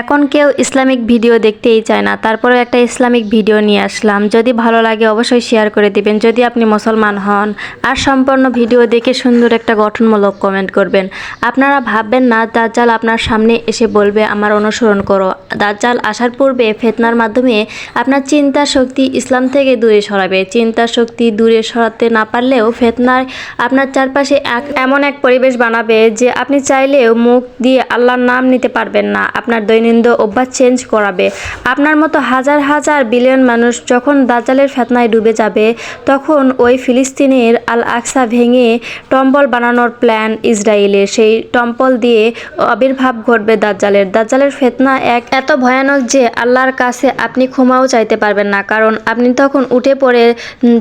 এখন কেউ Islamic video দেখতেই চায় না। তারপরে একটা ইসলামিক ভিডিও নিয়ে আসলাম। যদি ভালো লাগে অবশ্যই শেয়ার করে দিবেন। যদি আপনি মুসলমান হন আর সম্পূর্ণ ভিডিও দেখে সুন্দর একটা গঠনমূলক কমেন্ট করবেন। আপনারা ভাববেন না, দাজ্জাল আপনার সামনে এসে বলবে, আমার অনুসরণ করো। দাজ্জাল আসার পূর্বে ফেতনার মাধ্যমে আপনার চিন্তা শক্তি ইসলাম থেকে দূরে সরাবে। চিন্তা শক্তি দূরে সরাতে না পারলেও ফেতনার আপনার চারপাশে এক, এমন এক পরিবেশ বানাবে যে আপনি চাইলেও মুখ দিয়ে আল্লাহর নাম নিতে পারবেন না। আপনার দৈনন্দিন অভ্যাস চেঞ্জ করাবে। আপনার মতো হাজার হাজার বিলিয়ন মানুষ যখন দাজ্জালের ফেতনায় ডুবে যাবে, তখন ওই ফিলিস্তিনের আল আকসা ভেঙে টম্বল বানানোর প্ল্যান ইসরায়েলের। সেই টম্পল দিয়ে আবির্ভাব ঘটবে দাজ্জালের। দাজ্জালের ফেতনা এক। এত ভয়ানক যে আল্লাহর কাছে আপনি ক্ষমাও চাইতে পারবেন না। কারণ আপনি তখন উঠে পড়ে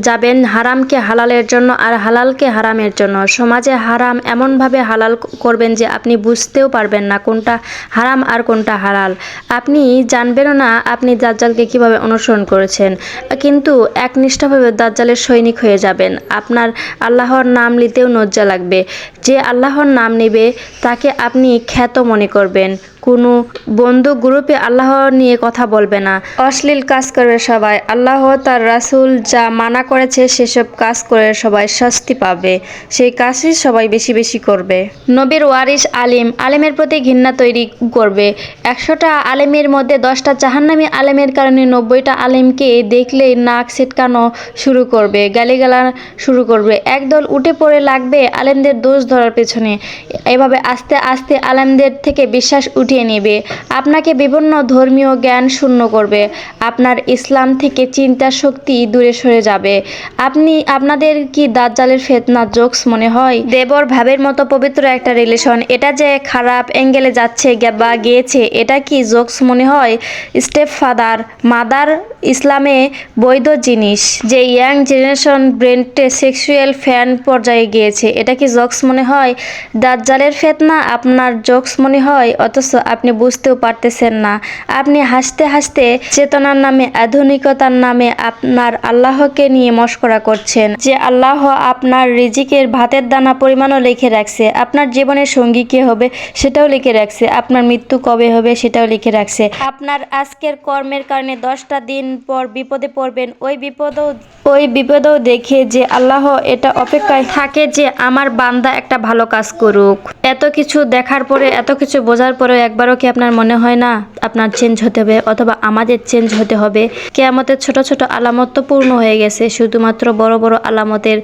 যাবেন হারামকে হালালের জন্য আর হালালকে হারামের জন্য। সমাজে হারাম এমনভাবে হালাল করবেন যে আপনি বুঝতেও পারবেন না কোনটা হারাম আর কোনটা হালাল। আপনি জানবেনও না আপনি দাজ্জালকে কীভাবে অনুসরণ করেছেন। কিন্তু একনিষ্ঠভাবে দাজ্জালের সৈনিক হয়ে যাবেন। আপনার আল্লাহর নাম নিতেও লজ্জা লাগবে। যে আল্লাহর নাম নেবে, তাকে আপনি খ্যাত মনে করবেন। কোনো বন্ধু গ্রুপে আল্লাহ নিয়ে কথা বলবে না। অশ্লীল কাজ করবে সবাই। আল্লাহ তার রাসূল যা মানা করেছে, সেসব কাজ করে সবাই শাস্তি পাবে। সেই কাজই সবাই বেশি বেশি করবে। নবীর ওয়ারিস আলিম। আলেমের প্রতি ঘৃণা তৈরি করবে। একশোটা আলেমের মধ্যে দশটা জাহান্নামী আলেমের কারণে নব্বইটা আলেমকে দেখলেই নাক ছিটকানো শুরু করবে গালিগালা শুরু করবে। একদল উঠে পড়ে লাগবে আলেমদের দোষ ধরার পেছনে। এভাবে আস্তে আস্তে আলেমদের থেকে বিশ্বাস উঠিয়ে নেবে। আপনাকে বিভিন্ন ধর্মীয় জ্ঞান শূন্য করবে। আপনার ইসলাম থেকে চিন্তা শক্তি দূরে সরে যাবে। আপনি, আপনাদের কি দাজ্জালের ফেতনা জোকস মনে হয়? দেবর ভাবের মতো পবিত্র একটা রিলেশন এটা যে খারাপ অ্যাঙ্গেলে যাচ্ছে বা গিয়েছে, এটা কি জোকস মনে হয়? স্টেপ ফাদার মাদার ইসলামে বৈধ জিনিস। যে ইয়াং জেনারেশন ব্রেনটে সেক্সুয়াল ফ্যান পর্যায়ে গিয়েছে। এটা কি জোকস মনে হয়? দাজ্জালের ফেতনা আপনার জোকস মনে হয়? অথচ আপনি বুঝতেও পারতেছেন না। আপনি হাসতে হাসতে চেতনার নামে, আধুনিকতার নামে আপনার আল্লাহকে নিয়ে মস্করা করছেন। যে আল্লাহ আপনার রিজিকের ভাতের দানা পরিমাণও লিখে রাখছে। আপনার জীবনের সঙ্গী কে হবে সেটাও লিখে রাখছে। আপনার মৃত্যু কবে হবে সেটাও লিখে রাখছে। আপনার আজকের কর্মের কারণে দশটা দিন পর বিপদে পড়বেন। ওই বিপদও ওই বিপদও দেখে যে আল্লাহ এটা অপেক্ষায় থাকে যে আমার বান্দা একটা ভালো কাজ করুক। এত কিছু দেখার পরে, এত কিছু বোঝার পরেও একবারও কি আপনার মনে হয় না, আপনার চেঞ্জ হতে হবে অথবা আমাদের চেঞ্জ হতে হবে? কে কেয়ামতের ছোট ছোট আলামত তো পূর্ণ হয়ে গেছে, শুধুমাত্র বড় বড় আলামতের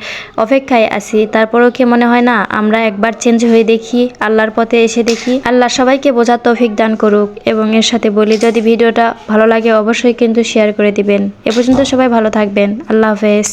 অপেক্ষায় আছি। তারপরেও কি মনে হয় না, আমরা একবার চেঞ্জ হয়ে দেখি, আল্লাহর পথে এসে দেখি। আল্লাহ সবাইকে বোঝার তৌফিক দান করুক এবং এর সাথে বলি, যদি ভিডিওটা ভালো লাগে অবশ্যই কিন্তু শেয়ার করে দিবেন। এ পর্যন্ত সবাই ভালো থাকবেন। আল্লাহ হাফেজ।